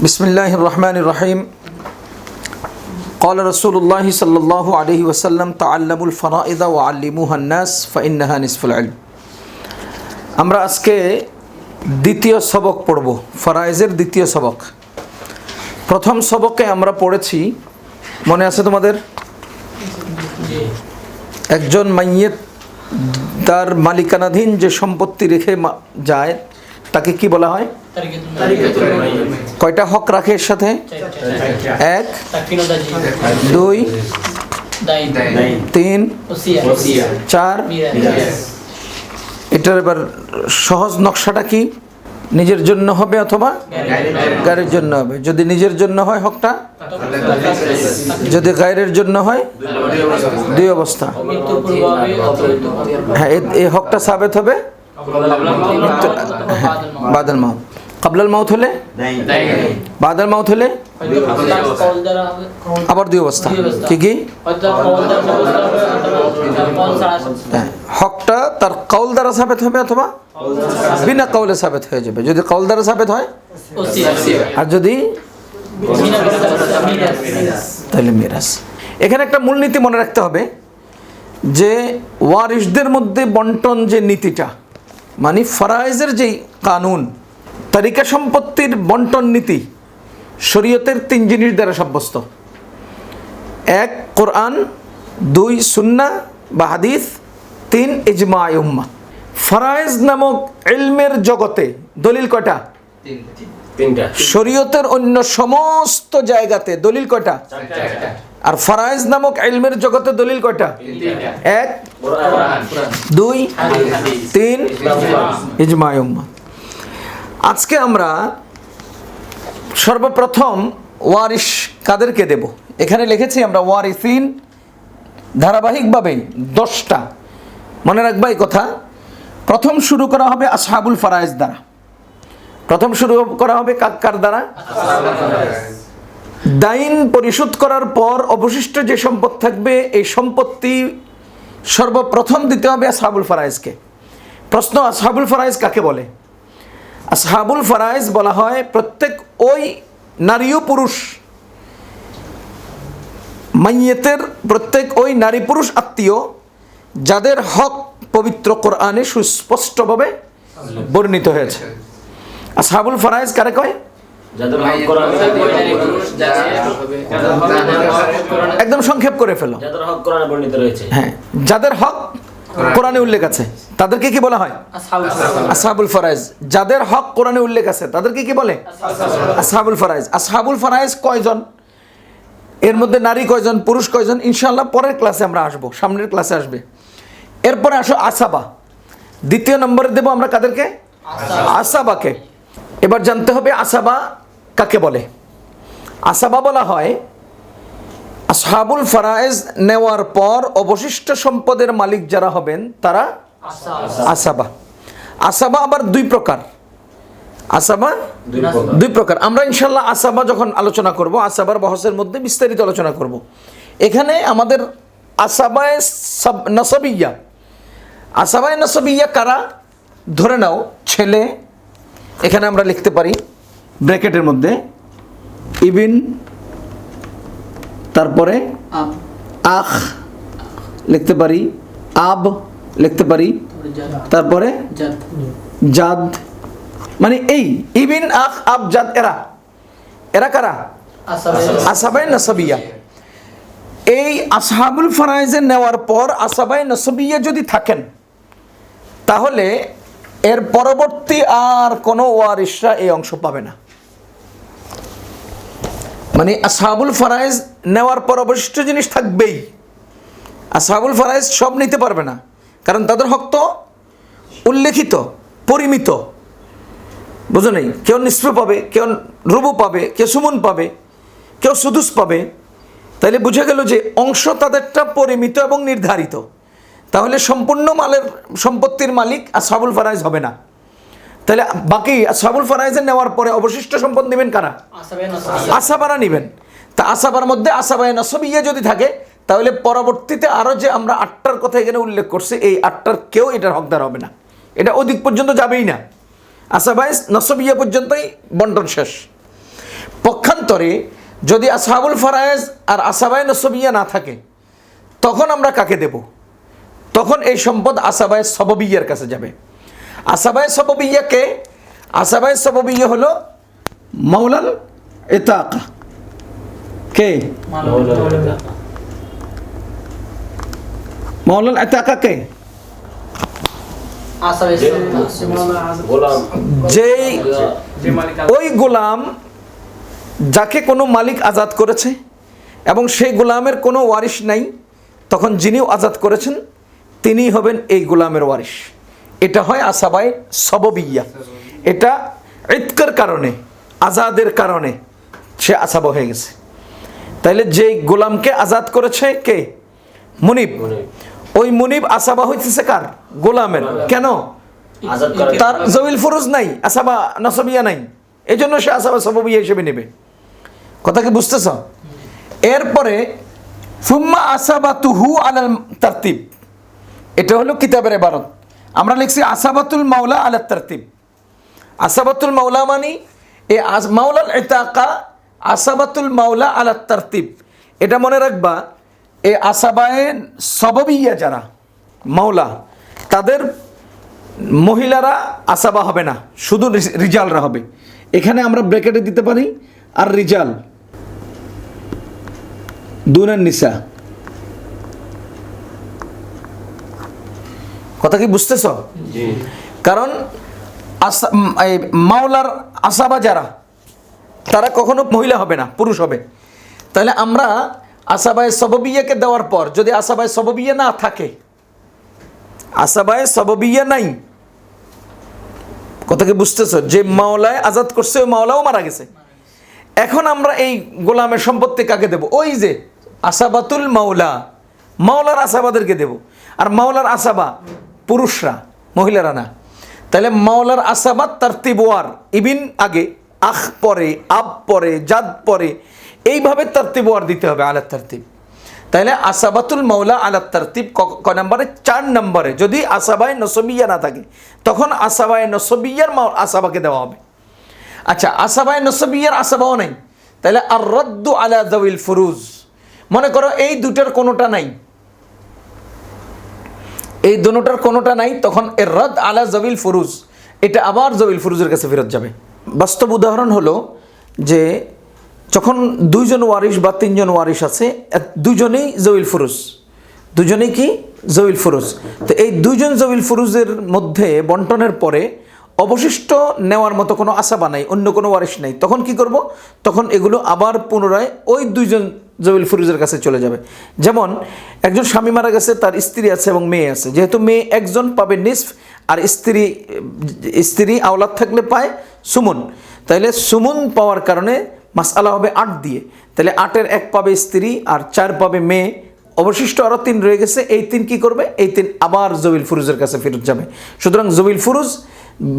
بسم الله الرحمن الرحيم قال رسول الله صلى الله عليه وسلم تعلموا الفرائض وعلموها الناس فإنها نصف العلم আমরা আজকে দ্বিতীয় সবক পড়ব ফরাইজের দ্বিতীয় সবক প্রথম সবকে আমরা পড়েছি মনে আছে তোমাদের একজন মাইয়েত তার মালিকানাধীন যে সম্পত্তি রেখে মা- যায় তাকে কি বলা হয়? কয়টা হক রাখে এর সাথে? এক, দুই, তিন, চার। এটার এবার সহজ নকশাটা কি? নিজের জন্য হবে অথবা গাড়ির জন্য হবে? যদি নিজের জন্য হয় হকটা? যদি গায়ের জন্য হয়, দুই অবস্থা। হ্যাঁ এই হকটা সাবেত হবে? বাদল মাউত। কাবলাল মাউত হলে? বাদল মাউত হলে? আবার দুই অবস্থা। কি কি? হ্যাঁ, হকটা তার কৌল দ্বারা সাবেত হবে অথবা বিনা কৌলে সাবেত হয়ে যাবে। যদি কৌল দ্বারা সাবেত হয়? আর যদি তাহলে মিরাজ। এখানে একটা মূলনীতি মনে রাখতে হবে যে ওয়ারিসদের মধ্যে বন্টন যে নীতিটা মানে ফরাইজের যেই কানুন তালিকা সম্পত্তির বন্টন নীতি, শরীয়তের তিন জিনিস দ্বারা সাব্যস্ত। এক, কোরআন, দুই, সুন্না বা হাদিস, তিন ইজমা উম্মা। ফরাইজ নামক এলমের জগতে দলিল তিনটা। শরীয়তের অন্য সমস্ত জায়গাতে দলিল কয়টা? আর ফরাইজ নামক ইলমের জগতে দলিল কয়টা? এক দুই তিন ইজমা উম্মা। আজকে আমরা সর্বপ্রথম ওয়ারিশ কাদেরকে দেব? এখানে লিখেছি আমরা ওয়ারিসিন ধারাবাহিকভাবে দশটা। মনে রাখবা এই কথা। প্রথম শুরু করা হবে আসহাবুল ফারাইজ দ্বারা। প্রথম শুরু করা হবে কাক্কার দ্বারা? দাইন পরিশোধ করার পর অবশিষ্ট যে সম্পদ থাকবে, এই সম্পত্তি সর্বপ্রথম দিতে হবে আসহাবুল ফারাইজকে প্রশ্ন, আসহাবুল ফারাইজ কাকে বলে? আসহাবুল ফারাইজ বলা হয় প্রত্যেক ওই নারী ও পুরুষ মাইয়েতের, প্রত্যেক ওই নারী পুরুষ আত্মীয় যাদের হক পবিত্র কোরআনে সুস্পষ্টভাবে বর্ণিত হয়েছে। আসহাবুল ফারাইজ কারে কয়? একদম সংক্ষেপ করে ফেলো। হ্যাঁ যাদের হক কোরআনে উল্লেখ আছে তাদেরকে কি বলা হয়? আসহাবুল ফারাইজ যাদের হক কোরআনে উল্লেখ আছে তাদেরকে কি বলে? আসহাবুল ফারাইজ আসহাবুল ফারাইজ কয়জন? এর মধ্যে নারী কয়জন পুরুষ কয়জন? ইনশাআল্লাহ পরের ক্লাসে আমরা আসব সামনের ক্লাসে আসবে। এরপরে আসো আসাবা। দ্বিতীয় নম্বরে দেব আমরা কাদেরকে? আসাবাকে। এবার জানতে হবে আসাবা কাকে বলে? আসাবা বলা হয় আসহাবুল ফারায়েজ নেওয়ার পর অবশিষ্ট সম্পদের মালিক যারা হবেন তারা আসাবা। আসাবা। আবার দুই প্রকার। আসাবা দুই প্রকার। আমরা ইনশাল্লাহ আসাবা যখন আলোচনা করব আসাবার বহসের মধ্যে বিস্তারিত আলোচনা করব। এখানে আমাদের আসাবায় সাব নসবিয়া। আসাবায় নসবিয়া কারা? ধরে নাও ছেলে এখানে আমরা লিখতে পারি ব্র্যাকেটের মধ্যে ইবিন তারপরে আখ লিখতে পারি আব লিখতে পারি তারপরে জাদ। মানে এই ইবিন আখ আব জাদ এরা। এরা কারা? আসাবাই নসবিয়া। এই আসহাবুল ফারাইজে নেওয়ার পর আসাবাই নসবিয়া যদি থাকেন তাহলে এর পরবর্তী আর কোনো ওয়ারিসরা এই অংশ পাবে না। মানে আসহাবুল ফারাইজ নেওয়ার পর অবশিষ্ট জিনিস থাকবেই। আসহাবুল ফারাইজ সব নিতে পারবে না। কারণ তাদের হক তো উল্লেখিত, পরিমিত। বুঝো নেই? কেউ নিষ্প পাবে, কেউ রুবু পাবে, কেউ সুমন পাবে, কেউ সুদুস পাবে। তাইলে বুঝে গেল যে অংশ তাদেরটা পরিমিত এবং নির্ধারিত। তাহলে সম্পূর্ণ মালের সম্পত্তির মালিক আসহাবুল ফারাইজ হবে না। তাহলে বাকি আসহাবুল ফারাইজে নেওয়ার পরে অবশিষ্ট সম্পদ নেবেন কারা? আসাবারা নেবেন। তা আসাবার মধ্যে আসাবায় নসবিয়া যদি থাকে তাহলে পরবর্তীতে আরও যে আমরা আটটার কথা এখানে উল্লেখ করছি এই আটটার কেউ এটার হকদার হবে না। এটা অধিক পর্যন্ত যাবেই না। আসাবায় নসবিয়া পর্যন্তই বন্টন শেষ। পক্ষান্তরে যদি আসহাবুল ফারায়েজ আর আসাবায় নসবিয়া না থাকে তখন আমরা কাকে দেব? তখন এই সম্পদ আসাবায় সববিয়ার কাছে যাবে। আসাবায় সববিয়া কে আসাবায় সববিয়া হলো মাওলাল এতাকা কে? মাওলাল এতাকা কে? যেই ওই গোলাম যাকে কোনো মালিক আজাদ করেছে এবং সেই গোলামের কোনো ওয়ারিশ নাই, তখন যিনিও আজাদ করেছেন তিনি হবেন এই গোলামের ওয়ারিশ। এটা হয় আসাবাই সববিয়া। এটা ইতকার কারণে আজাদের কারণে সে আসাব হয়ে গেছে। তাইলে যেই গোলামকে আজাদ করেছে কে? মুনিব। ওই মুনিব আসাবা হইতেছে কার? গোলামের। কেন? তার জবিল ফুরুজ নাই আসাবা নসবিয়া নাই। এই জন্য সে আসাবা সববিয়া হিসেবে নেবে। কথা কি বুঝতেছ? এরপরে ফুম্মা আসাবা তুহু আলাল তারতিব। এটা হলো কিতাবের এবারত আমরা লিখছি আসাবাতুল মাওলা আলাল তারতিব। আসাবাতুল মাওলা মানি? এ মাওলাল এতাকা আসাবাতুল মাওলা আলাল তারতিব। এটা মনে রাখবা, এ আসাবায়ে সববিয়া যারা মাওলা, তাদের মহিলারা আসাবা হবে না, শুধু রিজালরা হবে। এখানে আমরা ব্র্যাকেটে দিতে পারি, আর রিজাল। দুনের নিসা। কথা কি বুঝতেছ? কারণ মাওলার আসাবা যারা তারা কখনো মহিলা হবে না পুরুষ হবে। তাহলে আমরা আসাবায় সববিয়াকে দেওয়ার পর যদি আসাবায় সববিয়া না থাকে আসাবায় সববিয়া নাই। কথা কি বুঝতেছ? যে মাওলায় আজাদ করছে ওই মাওলাও মারা গেছে। এখন আমরা এই গোলামের সম্পত্তি কাকে দেব? ওই যে আসাবাতুল মাওলা মাওলার আসাবাদেরকে দেব। আর মাওলার আসাবা পুরুষরা, মহিলারা না। তাহলে মাওলার আসাবাত তার তিবোয়ার ইবিন আগে, আখ পরে, আব পরে, জাদ পরে, এইভাবে তার তিবোয়ার দিতে হবে আলাদ তারতিব। তাহলে আসাবাতুল মাওলা আলাদ তারতিব ক- নম্বরে, চার নম্বরে যদি আসাবায় নসবিয়া না থাকে, তখন আসাবায় নসবিয়ার মাও- আসাবাকে দেওয়া হবে। আচ্ছা আসাবায় নসবিয়ার আসাবাও নাই। তাহলে আর রদ্দু আলা জাউল ফুরুজ। মনে করো এই দুটার কোনোটা নাই। এই দুটার কোনোটা নাই, তখন এর রদ আলা জবিল ফুরুজ, এটা আবার জবিল ফুরুজের কাছে ফেরত যাবে। বাস্তব উদাহরণ হলো যে যখন দুইজন ওয়ারিশ বা তিনজন ওয়ারিশ আছে দুজনেই জবিল ফুরুজ। দুজনেই কি? জবিল ফুরুজ। তো এই দুইজন জবিল ফুরুজের মধ্যে বন্টনের পরে অবশিষ্ট নেওয়ার মতো কোনো আশা বানাই অন্য কোনো ওয়ারিশ নাই। তখন কি করব? তখন এগুলো আবার পুনরায় ওই দুইজন জবিল ফুরুজের কাছে চলে যাবে। যেমন, একজন স্বামী মারা গেছে, তার স্ত্রী আছে এবং মেয়ে আছে। যেহেতু মেয়ে একজন পাবে নিসফ, আর স্ত্রী স্ত্রী আওলাদ থাকলে পায় সুমন। তাইলে সুমন পাওয়ার কারণে মাসালা হবে আট দিয়ে। তাহলে আটের এক পাবে স্ত্রী, আর চার পাবে মেয়ে। অবশিষ্ট আরও তিন রয়ে গেছে, এই তিন কি করবে? এই তিন আবার জবিল ফুরুজের কাছে ফেরত যাবে। সুতরাং জবিল ফুরুজ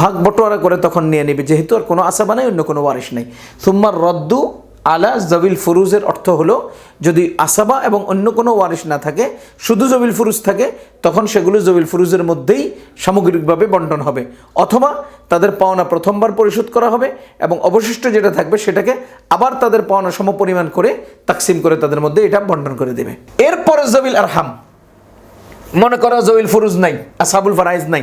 ভাগ বটোয়ারা করে তখন নিয়ে নেবে, যেহেতু আর কোনো আশা বানাই অন্য কোনো ওয়ারিশ নেই। সুম্মার রদ্দু আলা জবিল ফুরুজের অর্থ হলো, যদি আসাবা এবং অন্য কোনো ওয়ারিশ না থাকে, শুধু জবিল ফুরুজ থাকে, তখন সেগুলো জবিল ফুরুজের মধ্যেই সামগ্রিকভাবে বন্টন হবে। অথবা তাদের পাওনা প্রথমবার পরিশোধ করা হবে এবং অবশিষ্ট যেটা থাকবে সেটাকে আবার তাদের পাওনা সমপরিমাণ করে তাকসিম করে তাদের মধ্যে এটা বন্টন করে দেবে। এরপরে জবিল আরহাম। মনে করো জবিল ফুরুজ নাই, আসাবুল ফারাইজ নাই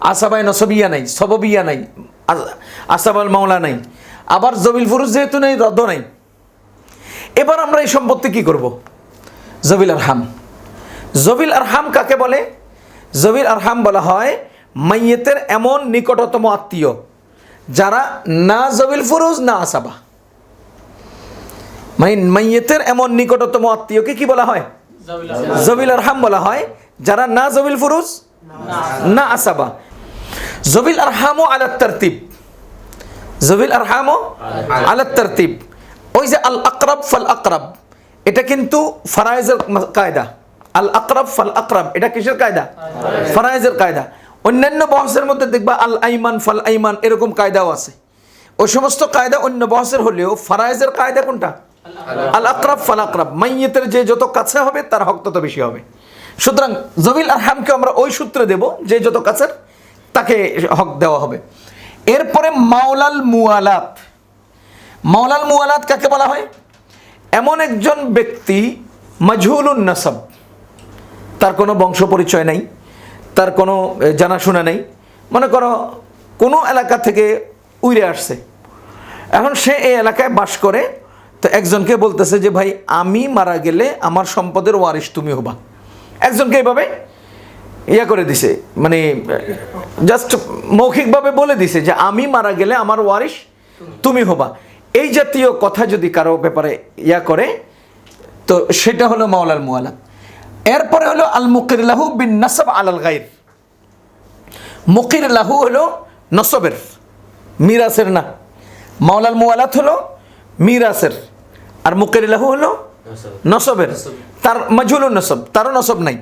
আসাবাই নসবিয়া নাই, সববিয়া নাই, আস- আসাবাল মাওলা নাই আবার জবিল ফুরুজ যেহেতু নেই রদ্দ নাই। এবার আমরা এই সম্পত্তি কি করব? জবিল আরহাম। জবিল আরহাম কাকে বলে? জবিল আরহাম বলা হয় মাইয়েতের এমন নিকটতম আত্মীয় যারা না জবিল ফুরুজ না আসাবা। মানে মাইয়েতের এমন নিকটতম আত্মীয়কে কি বলা হয়? জবিল আরহাম। বলা হয় যারা না জবিল ফুরুজ না আসাবা। জবিল আর আরহামও আলাত তারতিব। জবিল আরহামও আলাত তারতিব। ওই যে আল আকরাব ফাল আকরাব, এটা কিন্তু ফারাইজের কায়দা। আল আকরাব ফাল আকরাব, এটা কিসের কায়দা? ফারাইজের কায়দা। অন্যান্য বহসের মধ্যে দেখবা আল আইমান ফাল আইমান, এরকম কায়দাও আছে। ওই সমস্ত কায়দা অন্য বহসের হলেও ফারাইজের কায়দা কোনটা? আল আকরাব ফাল আকরাব, মাইয়েতের যে যত কাছে হবে, তার হক তত বেশি হবে। সুতরাং জবিল আরহামকে আমরা ওই সূত্রে দেব, যে যত কাছের, তাকে হক দেওয়া হবে। এরপরে মাওলাল মুয়ালাত মাওলাল মুয়ালাত কাকে বলা হয়? এমন একজন ব্যক্তি, মাজহুলুন নাসাব। তার কোনো বংশ পরিচয় নাই, তার কোনো জানাশোনা নেই। মনে করো, কোনো এলাকা থেকে উইরে আসছে। এখন সে এই এলাকায় বাস করে, তো একজনকে বলতেছে যে, ভাই, আমি মারা গেলে আমার সম্পদের ওয়ারিশ তুমি হবা। একজনকে এইভাবে ইয়া করে দিছে মানে জাস্ট মৌখিকভাবে বলে দিছে যে আমি মারা গেলে আমার ওয়ারিশ তুমি হবা। এই জাতীয় কথা যদি কারও ব্যাপারে ইয়া করে তো সেটা হলো মাওলাল মুয়ালা এরপরে হলো আল মুকির লাহু বিন নাসাব আলাল গাইর মুকির লাহু হলো নসবের মিরাসের না। মাওলাল মুয়ালাত হলো মিরাসের আর মুকির লাহু হলো নসবের। তার মাজুলুন নসব তারও নসব নাই।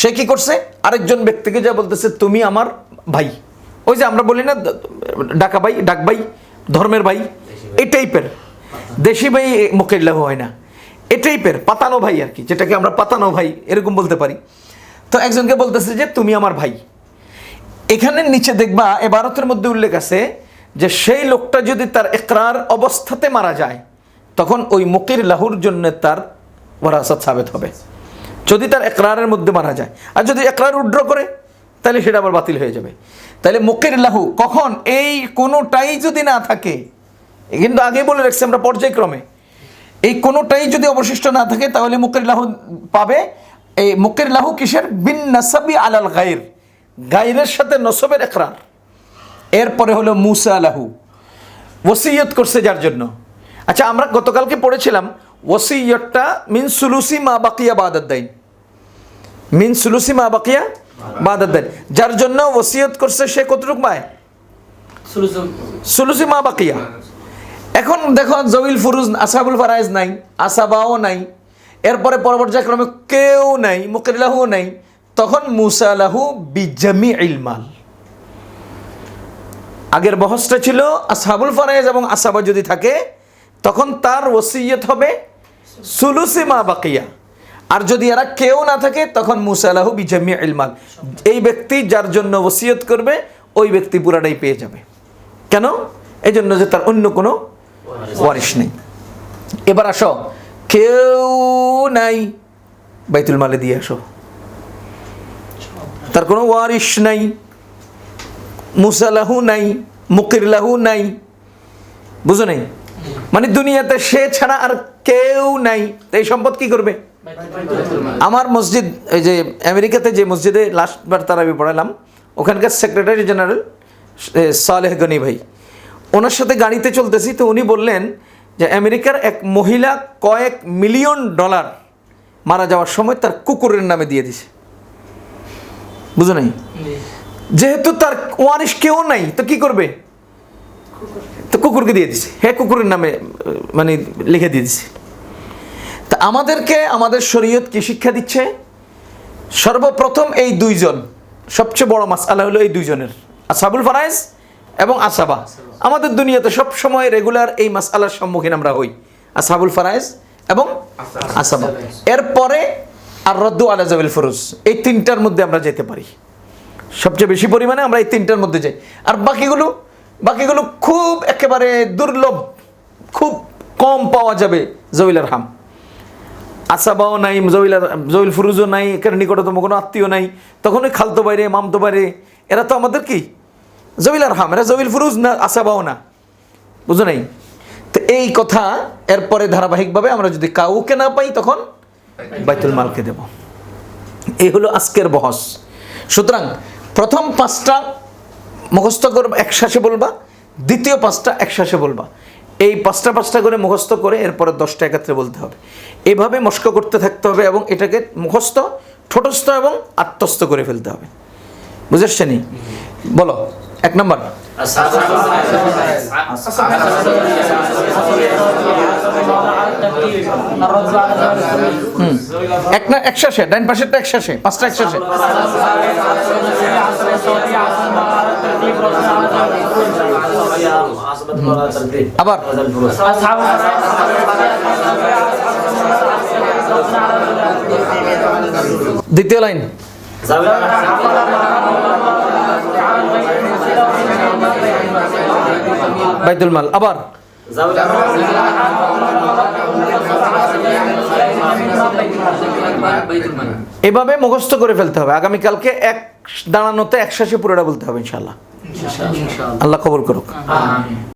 সে কি করছে? আরেকজন ব্যক্তিকে যা বলতেছে তুমি আমার ভাই। ওই যে আমরা বলি না ডাকা ভাই ডাক ভাই ধর্মের ভাই এই টাইপের। দেশি ভাই মুকিল্লাহ হয় না। এ টাইপের পাতানো ভাই আর কি যেটাকে আমরা পাতানো ভাই এরকম বলতে পারি। তো একজনকে বলতেছে যে তুমি আমার ভাই। এখানে নিচে দেখবা এ ভারতের মধ্যে উল্লেখ আছে যে সেই লোকটা যদি তার একরার অবস্থাতে মারা যায় তখন ওই মুকির লাহুর জন্য তার ওরাসাত সাবেত হবে। যদি তার একরারের মধ্যে মারা যায়। আর যদি একরার উড্র করে, তাহলে সেটা আবার বাতিল হয়ে যাবে। তাহলে মুকির লাহু, কখন? এই কোনোটাই যদি না থাকে কিন্তু আগে বলে রাখছি আমরা পর্যায়ক্রমে, এই কোনোটাই যদি অবশিষ্ট না থাকে, তাহলে মুকের লাহু পাবে। এই মুকের লাহু কিসের? বিন নাসাবি আলাল গাইর গাইরের সাথে নসবের একরার এরপরে হলো মুসা লাহু, ওসিয়ত করছে যার জন্য। আচ্ছা আমরা গতকালকে পড়েছিলাম ওসিয়তটা মিন সুলুসি মা বাকিয়া বাদাদ্দাইন মিন সুলুসি মা বাকিয়া বাদাদ্দাইন যার জন্য ওসিয়ত করছে সে কতটুক পায়? সুলুসি মা বাকিয়া এখন দেখো জবিল ফুরুজ আসাবুল ফারাইজ নাই আসাবাও নাই এরপরে পরবর্তীক্রমে কেউ নাই মুকিল্লাহু নাই তখন মুসালাহু বিজামি ইলমাল। আগের বহসটা ছিল আসাবুল ফারাইজ এবং আসাবা যদি থাকে তখন তার ওসিয়ত হবে সুলুসি মা বাকিয়া। আর যদি এরা কেউ না থাকে, তখন মুসালাহু বিজামি ইলমাল এই ব্যক্তি যার জন্য ওসিয়ত করবে, ওই ব্যক্তি পুরাটাই পেয়ে যাবে। কেন? এই জন্য যে তার অন্য কোনো ওয়ারিশ নেই। এবার আসো। কেউ নাই বাইতুল মালে দিয়ে আসো। তার কোনো ওয়ারিশ নাই। মুসালাহু নাই মুকিরলাহু নাই। বুঝো নাই? মানে দুনিয়াতে সে ছাড়া আর কেউ নাই। এই সম্পদ কি করবে? আমার মসজিদ এই যে আমেরিকাতে যে মসজিদে লাস্টবার তারাবি পড়ালাম ওখানকার সেক্রেটারি জেনারেল সালেহ গনি ভাই। ওনার সাথে গাড়িতে চলতেছি তো উনি বললেন যে আমেরিকার এক মহিলা কয়েক মিলিয়ন ডলার মারা যাওয়ার সময় তার কুকুরের নামে দিয়ে দিছে। বুঝো নাই? যেহেতু তার ওয়ারিশ কেউ নাই তো কি করবে? তো কুকুরকে দিয়ে দিছে। হ্যাঁ কুকুরের নামে মানে লিখে দিয়ে দিছে। তা আমাদেরকে, আমাদের শরীয়ত কি শিক্ষা দিচ্ছে? সর্বপ্রথম এই দুইজন, সবচেয়ে বড় মাসালা হলো এই দুইজনের, আসাবুল ফারাইজ এবং আসাবা। আমাদের দুনিয়াতে সব সময় রেগুলার এই মাসালার সম্মুখীন আমরা হই, আসাবুল ফারাইজ এবং আসাবা। এরপরে আর রদ্দু আলাজাবিল ফরুজ, এই তিনটার মধ্যে আমরা যেতে পারি। সবচেয়ে বেশি পরিমাণে আমরা এই তিনটার মধ্যে যাই। আর বাকিগুলো বাকিগুলো খুব একেবারে দুর্লভ, খুব কম পাওয়া যাবে জবিলার হাম। আসাবাও নাই জবিল জবিল ফুরুজও নাই এখানে নিকটতম কোনো আত্মীয় নাই। তখন ওই খালতো বাইরে, মামতো বাইরে, এরা তো আমাদের কি? জবিল আর হাম, এরা জবিল ফুরুজ না, আসাবাও না। বুঝো নাই? তো এই কথা এরপরে ধারাবাহিকভাবে আমরা যদি কাউকে না পাই তখন বাইতুল মালকে দেব। এই হলো আজকের বহস। সুতরাং প্রথম পাঁচটা মুখস্থ করবা একশ্বাসে বলবা, দ্বিতীয় পাঁচটা একশ্বাসে বলবা। এই পাঁচটা পাঁচটা করে মুখস্থ করে এরপরে দশটা একত্রে বলতে হবে। এভাবে মস্ক করতে থাকতে হবে এবং এটাকে মুখস্থ, ঠোঁটস্থ এবং আত্মস্থ করে ফেলতে হবে। বুঝেছেন বলো, এক নম্বর। এক না একশ্বাসে ডাইন পাশেরটা একশ্বাসে পাঁচটা একশ্বাসে আবার দ্বিতীয় লাইন। বাইতুল মাল আবার। এভাবে মুখস্থ করে ফেলতে হবে। আগামীকালকে এক দাঁড়ানোতে একশাশে পুরোটা বলতে হবে ইনশাল্লাহ ইনশাআল্লাহ। আল্লাহ খবর করুক। আমিন।